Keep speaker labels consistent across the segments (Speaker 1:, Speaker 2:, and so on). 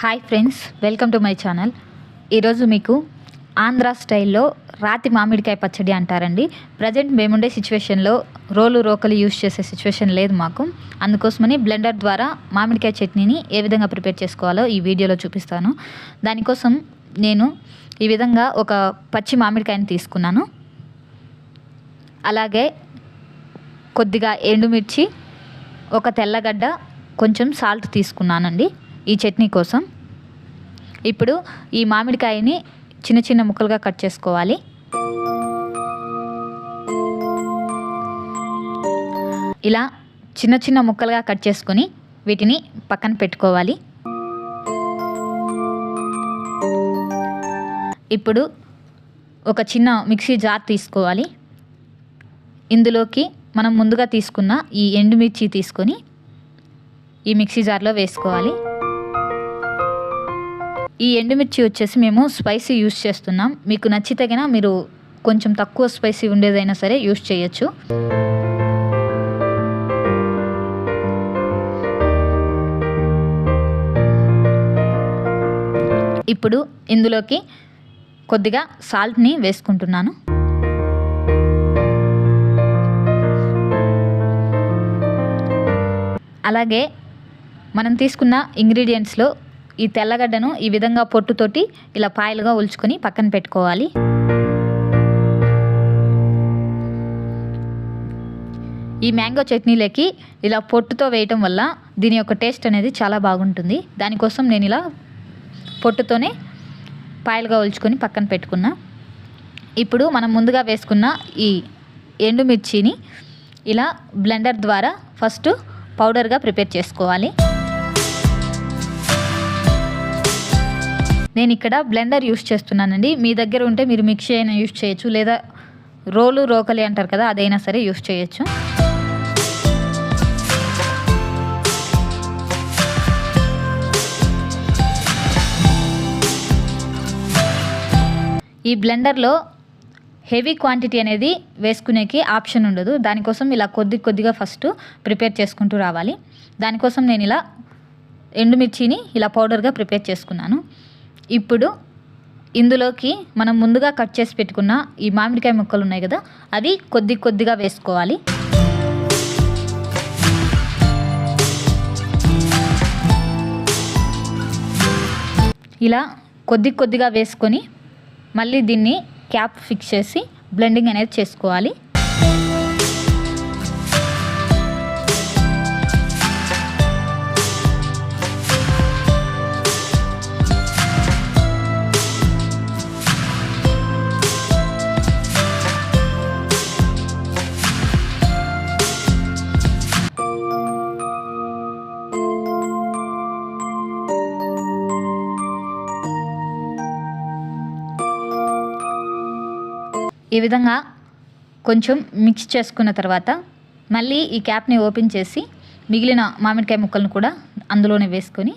Speaker 1: Hi friends welcome to my channel. ఈరోజు మీకు ఆంధ్ర స్టైల్లో రాతి మామిడికాయ పచ్చడి అంటారండి. ప్రజెంట్ మేముండే సిచ్యువేషన్లో రోలు రోకలు యూస్ చేసే సిచ్యువేషన్ లేదు మాకు. అందుకోసమని బ్లెండర్ ద్వారా మామిడికాయ చట్నీని ఏ విధంగా ప్రిపేర్ చేసుకోవాలో ఈ వీడియోలో చూపిస్తాను. దానికోసం నేను ఈ విధంగా ఒక పచ్చి మామిడికాయని తీసుకున్నాను. అలాగే కొద్దిగా ఎండుమిర్చి ఒక తెల్లగడ్డ కొంచెం సాల్ట్ తీసుకున్నానండి. ఈ చట్నీ కోసం. ఇప్పుడు ఈ మామిడికాయని చిన్న చిన్న ముక్కలుగా కట్ చేసుకోవాలి. ఇలా చిన్న చిన్న ముక్కలుగా కట్ చేసుకొని వీటిని పక్కన పెట్టుకోవాలి. ఇప్పుడు ఒక చిన్న మిక్సీ జార్ తీసుకోవాలి. ఇందులోకి మనం ముందుగా తీసుకున్న ఈ ఎండుమిర్చి తీసుకొని ఈ మిక్సీ జార్లో వేసుకోవాలి. ఈ ఎండుమిర్చి వచ్చేసి మేము స్పైసీ యూస్ చేస్తున్నాం. మీకు నచ్చితగిన మీరు కొంచెం తక్కువ స్పైసీ ఉండేదైనా సరే యూస్ చేయొచ్చు. ఇప్పుడు ఇందులోకి కొద్దిగా సాల్ట్ని వేసుకుంటున్నాను. అలాగే మనం తీసుకున్న ఇంగ్రీడియంట్స్లో ఈ తెల్లగడ్డను ఈ విధంగా పొట్టుతోటి ఇలా పాయలుగా ఉల్చుకొని పక్కన పెట్టుకోవాలి. ఈ మ్యాంగో చట్నీలకి ఇలా పొట్టుతో వేయటం వల్ల దీని యొక్క టేస్ట్ అనేది చాలా బాగుంటుంది. దానికోసం నేను ఇలా పొట్టుతోనే పాయలుగా ఉల్చుకొని పక్కన పెట్టుకున్నా. ఇప్పుడు మనం ముందుగా వేసుకున్న ఈ ఎండుమిర్చిని ఇలా బ్లెండర్ ద్వారా ఫస్ట్ పౌడర్గా ప్రిపేర్ చేసుకోవాలి. నేను ఇక్కడ బ్లెండర్ యూస్ చేస్తున్నానండి. మీ దగ్గర ఉంటే మీరు మిక్సీ అయినా యూస్ చేయొచ్చు. లేదా రోలు రోకలి అంటారు కదా అదైనా సరే యూస్ చేయొచ్చు. ఈ బ్లెండర్లో హెవీ క్వాంటిటీ అనేది వేసుకునేకి ఆప్షన్ ఉండదు. దానికోసం ఇలా కొద్ది కొద్దిగా ఫస్ట్ ప్రిపేర్ చేసుకుంటూ రావాలి. దానికోసం నేను ఇలా ఎండుమిర్చిని ఇలా పౌడర్గా ప్రిపేర్ చేసుకున్నాను. ఇప్పుడు ఇందులోకి మనం ముందుగా కట్ చేసి పెట్టుకున్న ఈ మామిడికాయ ముక్కలు ఉన్నాయి కదా అవి కొద్ది కొద్దిగా వేసుకోవాలి. ఇలా కొద్ది కొద్దిగా వేసుకొని మళ్ళీ దీన్ని క్యాప్ ఫిక్స్ చేసి బ్లెండింగ్ అనేది చేసుకోవాలి. ఈ విధంగా కొంచెం మిక్స్ చేసుకున్న తర్వాత మళ్ళీ ఈ క్యాప్ని ఓపెన్ చేసి మిగిలిన మామిడికాయ ముక్కలను కూడా అందులోనే వేసుకొని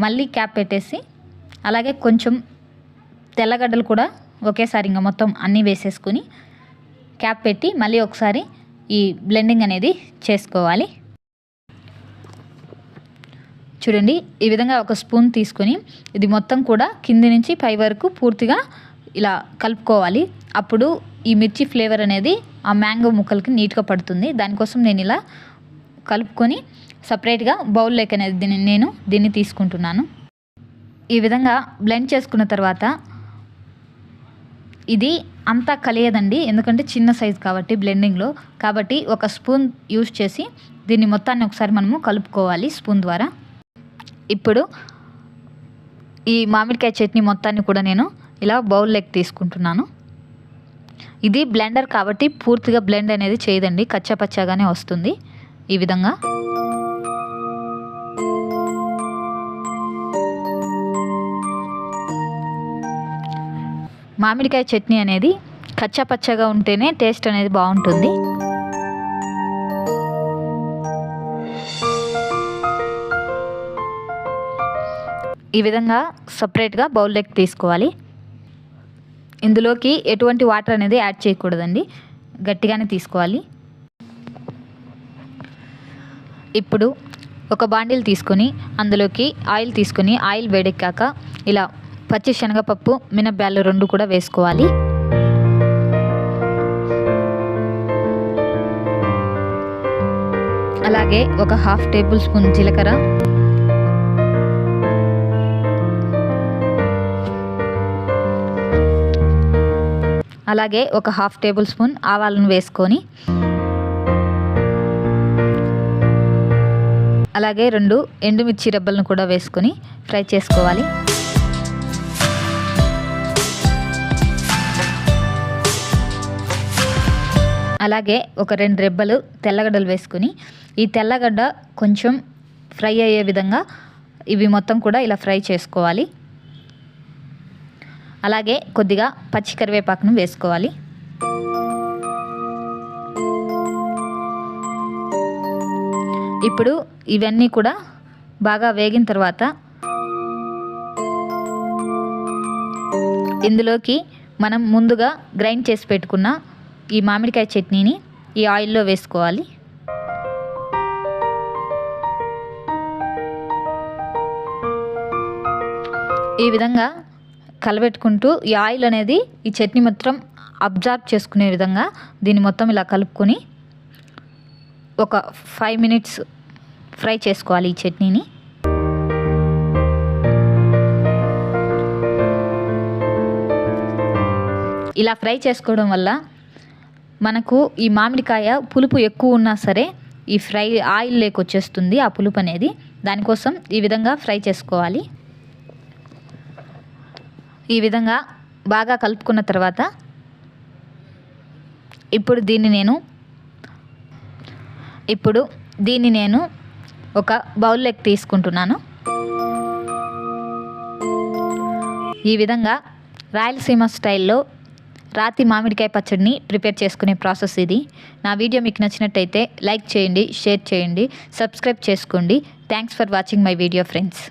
Speaker 1: మళ్ళీ క్యాప్ పెట్టేసి అలాగే కొంచెం తెల్లగడ్డలు కూడా ఒకేసారి ఇంకా మొత్తం అన్నీ వేసేసుకొని క్యాప్ పెట్టి మళ్ళీ ఒకసారి ఈ బ్లెండింగ్ అనేది చేసుకోవాలి. చూడండి ఈ విధంగా ఒక స్పూన్ తీసుకొని ఇది మొత్తం కూడా కింది నుంచి పై వరకు పూర్తిగా ఇలా కలుపుకోవాలి. అప్పుడు ఈ మిర్చి ఫ్లేవర్ అనేది ఆ మ్యాంగో ముక్కలకి నీట్గా పడుతుంది. దానికోసం నేను ఇలా కలుపుకొని సపరేట్గా బౌల్ లెక్క అనేది నేను దీన్ని తీసుకుంటున్నాను. ఈ విధంగా బ్లెండ్ చేసుకున్న తర్వాత ఇది అంతా కలియదండి. ఎందుకంటే చిన్న సైజ్ కాబట్టి బ్లెండింగ్లో. కాబట్టి ఒక స్పూన్ యూస్ చేసి దీన్ని మొత్తాన్ని ఒకసారి మనము కలుపుకోవాలి స్పూన్ ద్వారా. ఇప్పుడు ఈ మామిడికాయ చట్నీ మొత్తాన్ని కూడా నేను ఇలా బౌల్లోకి తీసుకుంటున్నాను. ఇది బ్లెండర్ కాబట్టి పూర్తిగా బ్లెండ్ అనేది చేయదండి. కచ్చపచ్చగానే వస్తుంది ఈ విధంగా. మామిడికాయ చట్నీ అనేది కచ్చపచ్చగా ఉంటేనే టేస్ట్ అనేది బాగుంటుంది. ఈ విధంగా సపరేట్గా బౌల్లోకి తీసుకోవాలి. ఇందులోకి ఎటువంటి వాటర్ అనేది యాడ్ చేయకూడదండి. గట్టిగానే తీసుకోవాలి. ఇప్పుడు ఒక బాండిల్ తీసుకొని అందులోకి ఆయిల్ తీసుకొని ఆయిల్ వేడెక్కాక ఇలా పచ్చి శనగపప్పు మినప్పాలు రెండు కూడా వేసుకోవాలి. అలాగే ఒక హాఫ్ టేబుల్ స్పూన్ జీలకర్ర అలాగే ఒక హాఫ్ టేబుల్ స్పూన్ ఆవాలను వేసుకొని అలాగే రెండు ఎండుమిర్చి రెబ్బలను కూడా వేసుకొని ఫ్రై చేసుకోవాలి. అలాగే ఒక రెండు రెబ్బలు తెల్లగడ్డలు వేసుకొని ఈ తెల్లగడ్డ కొంచెం ఫ్రై అయ్యే విధంగా ఇవి మొత్తం కూడా ఇలా ఫ్రై చేసుకోవాలి. అలాగే కొద్దిగా పచ్చి కరివేపాకును వేసుకోవాలి. ఇప్పుడు ఇవన్నీ కూడా బాగా వేగిన తర్వాత ఇందులోకి మనం ముందుగా గ్రైండ్ చేసి పెట్టుకున్న ఈ మామిడికాయ చట్నీని ఈ ఆయిల్లో వేసుకోవాలి. ఈ విధంగా కలబెట్టుకుంటూ ఈ ఆయిల్ అనేది ఈ చట్నీ మొత్తం అబ్జార్బ్ చేసుకునే విధంగా దీన్ని మొత్తం ఇలా కలుపుకొని ఒక ఫైవ్ మినిట్స్ ఫ్రై చేసుకోవాలి ఈ చట్నీని. ఇలా ఫ్రై చేసుకోవడం వల్ల మనకు ఈ మామిడికాయ పులుపు ఎక్కువ ఉన్నా సరే ఈ ఫ్రై ఆయిల్ లేకొచ్చేస్తుంది ఆ పులుపు అనేది. దానికోసం ఈ విధంగా ఫ్రై చేసుకోవాలి. ఈ విధంగా బాగా కలుపుకున్న తర్వాత ఇప్పుడు దీన్ని నేను ఇప్పుడు దీన్ని నేను ఒక బౌల్లోకి తీసుకుంటున్నాను. ఈ విధంగా రాయలసీమ స్టైల్లో రాతి మామిడికాయ పచ్చడిని ప్రిపేర్ చేసుకునే ప్రాసెస్ ఇది. నా వీడియో మీకు నచ్చినట్టయితే లైక్ చేయండి షేర్ చేయండి సబ్స్క్రైబ్ చేసుకోండి. Thanks for watching my video friends.